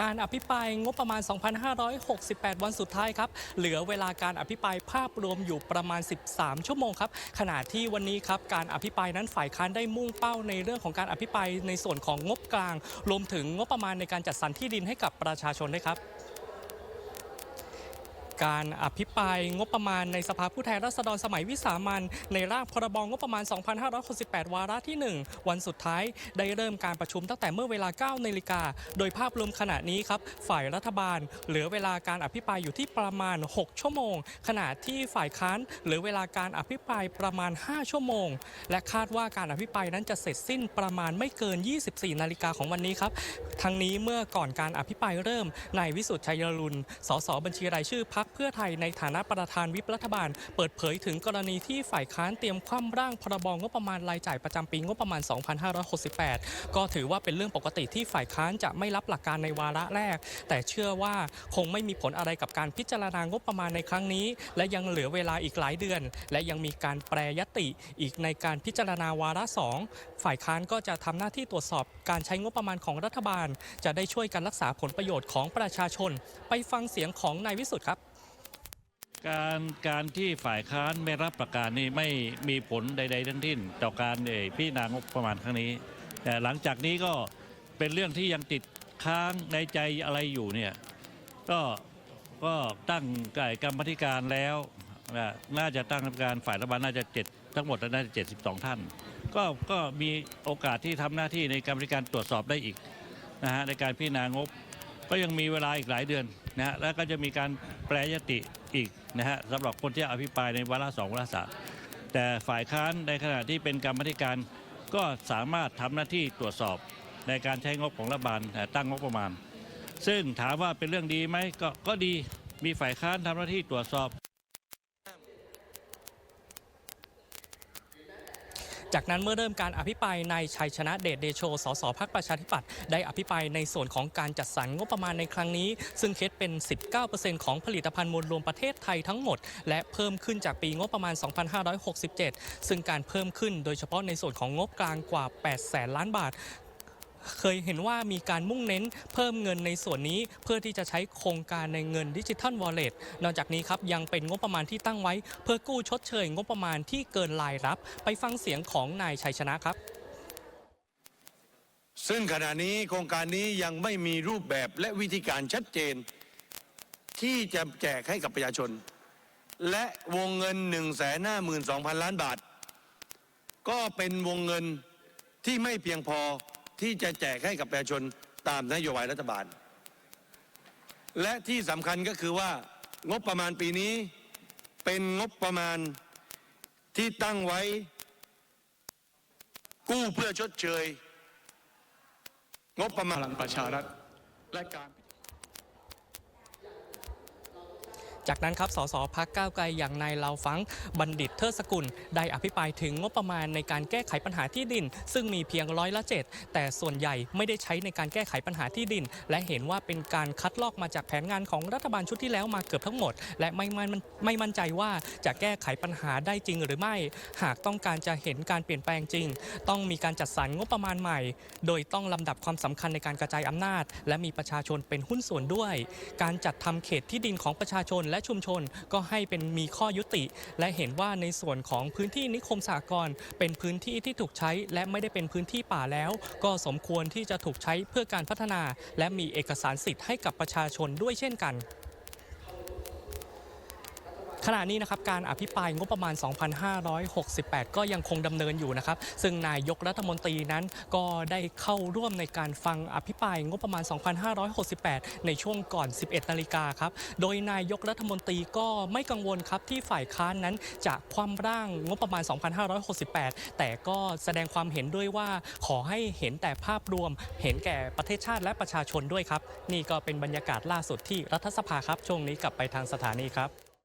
การอภิปรายงบประมาณ 2,568 วันสุดท้ายครับ เหลือเวลาการอภิปรายภาพรวมอยู่ประมาณ 13 ชั่วโมงครับ ขณะที่วันนี้ครับ การอภิปรายนั้นฝ่ายค้านได้มุ่งเป้าในเรื่องของการอภิปรายในส่วนของงบกลาง รวมถึงงบประมาณในการจัดสรรที่ดินให้กับประชาชนด้วยครับ การอภิปรายงบประมาณในสภาผู้แทนราษฎรสมัยวิสามันในร่างพรบงบประมาณ 2568 วาระที่ 1 วันสุดท้ายได้เริ่มการประชุมตั้งแต่เมื่อเวลา9นาฬิกา โดยภาพรวมขณะนี้ครับ ฝ่ายรัฐบาล เหลือเวลาการอภิปรายอยู่ที่ประมาณ 6 ชั่วโมง ขณะที่ฝ่ายค้านเหลือเวลาการอภิปรายประมาณ 5 ชั่วโมง และคาดว่าการอภิปรายนั้นจะเสร็จสิ้นประมาณไม่เกิน 24 นาฬิกาของวันนี้ครับ ทั้งนี้เมื่อก่อนการอภิปรายเริ่มนายวิสุทธิ์ชัยรุณสสบัญชีรายชื่อพักเพื่อไทยในฐานะประธานวิปรัฐบาล เปิดเผยถึงกรณีที่ฝ่ายค้านเตรียมคว่ำร่างพรบงบประมาณรายจ่ายประจำปีงบประมาณ 2568 ก็ถือว่าเป็นเรื่องปกติที่ฝ่ายค้านจะไม่รับหลักการในวาระแรก แต่เชื่อว่าคงไม่มีผลอะไรกับการพิจารณางบประมาณในครั้งนี้ และยังเหลือเวลาอีกหลายเดือน และยังมีการแปรยติอีกในการพิจารณาวาระสองฝ่ายค้านก็จะทำหน้าที่ตรวจสอบการใช้งบประมาณของรัฐบาล จะได้ช่วยกันรักษาผลประโยชน์ของประชาชน ไปฟังเสียงของนายวิสุทธ์ครับ การการที่ฝ่ายค้านไม่รับประกาศนี่ไม่มีผลใด ๆ ทั้งสิ้นต่อการเอ่อพิจารณางบประมาณครั้งนี้ แต่หลังจากนี้ก็เป็นเรื่องที่ยังติดค้างในใจอะไรอยู่เนี่ยก็ก็ตั้งกรรมธิการแล้วนะน่าจะตั้งกรรมการฝ่ายรัฐบาลน่าจะเจ็ดทั้งหมดน่าจะ 72 ท่าน ก็ก็มีโอกาสที่ทำหน้าที่ในกรรมธิการตรวจสอบได้อีกนะฮะในการพิจารณางบ ก็ยังมีเวลาอีกหลายเดือนนะฮะแล้วก็จะมีการแปรยติ อีกนะฮะสำหรับคนที่อภิปรายในวาระสองวาระสามแต่ฝ่ายค้านในขณะที่เป็นกรรมธิการก็สามารถทำหน้าที่ตรวจสอบในการใช้งบของรัฐบาลแต่ตั้งงบประมาณ ซึ่งถามว่าเป็นเรื่องดีไหมก็ก็ดีมีฝ่ายค้านทำหน้าที่ตรวจสอบ จากนั้นเมื่อเริ่มการอภิปรายในชัยชนะเดชเดโช สสพักประชาธิปัตย์ได้อภิปรายในส่วนของการจัดสรรงบประมาณในครั้งนี้ ซึ่งคิดเป็น 19%ของผลิตภัณฑ์มวลรวมประเทศไทยทั้งหมด และเพิ่มขึ้นจากปีงบประมาณ 2567 ซึ่งการเพิ่มขึ้นโดยเฉพาะในส่วนของงบกลางกว่า 8 แสนล้านบาท เคยเห็นว่ามีการมุ่งเน้นเพิ่มเงินในส่วนนี้เพื่อที่จะใช้โครงการในเงินดิจิทัลวอลเล็ตนอกจากนี้ครับยังเป็นงบประมาณที่ตั้งไว้ เพื่อกู้ชดเชยงบประมาณที่เกินรายรับ ไปฟังเสียงของนายชัยชนะครับ ซึ่งขณะนี้โครงการนี้ยังไม่มีรูปแบบและวิธีการชัดเจน ที่จะแจกให้กับประชาชน และวงเงิน 1 5 2 0 0 0 ล้านบาท ก็เป็นวงเงินที่ไม่เพียงพอ ที่จะแจกให้กับประชาชนตามนโยบายรัฐบาล และที่สำคัญก็คือว่างบประมาณปีนี้เป็นงบประมาณที่ตั้งไว้ กู้เพื่อชดเชย งบประมาพณลังประชารัฐและการ จากนั้นครับสสพักก้าวไกลอย่างนายเลาฟังบัณฑิตเทิดสกุล ได้อภิปรายถึงงบประมาณในการแก้ไขปัญหาที่ดิน ซึ่งมีเพียงร้อยละเจ็ดแต่ส่วนใหญ่ไม่ได้ใช้ในการแก้ไขปัญหาที่ดิน และเห็นว่าเป็นการคัดลอกมาจากแผนงานของรัฐบาลชุดที่แล้วมาเกือบทั้งหมด และไม่มั่นไม่มั่นใจว่าจะแก้ไขปัญหาได้จริงหรือไม่ หากต้องการจะเห็นการเปลี่ยนแปลงจริง ต้องมีการจัดสรรงบประมาณใหม่ โดยต้องลำดับความสำคัญในการกระจายอำนาจ และมีประชาชนเป็นหุ้นส่วนด้วย การจัดทำเขตที่ดินของประชาชนและชุมชนก็ให้เป็นมีข้อยุติ และเห็นว่าในส่วนของพื้นที่นิคมสากรณ์เป็นพื้นที่ที่ถูกใช้ และไม่ได้เป็นพื้นที่ป่าแล้ว ก็สมควรที่จะถูกใช้เพื่อการพัฒนา และมีเอกสารสิทธิ์ให้กับประชาชนด้วยเช่นกัน ขณะนี้นะครับการอภิปรายงบประมาณ 2,568 ก็ยังคงดำเนินอยู่นะครับ ซึ่งนายกรัฐมนตรีนั้นก็ได้เข้าร่วมในการฟังอภิปรายงบประมาณ 2,568 ในช่วงก่อน 11 นาฬิกาครับ โดยนายกรัฐมนตรีก็ไม่กังวลครับที่ฝ่ายค้านนั้นจะคว่ำร่างงบประมาณ 2,568 แต่ก็แสดงความเห็นด้วยว่าขอให้เห็นแต่ภาพรวม เห็นแก่ประเทศชาติและประชาชนด้วยครับ นี่ก็เป็นบรรยากาศล่าสุดที่รัฐสภาครับ ช่วงนี้กลับไปทางสถานีครับ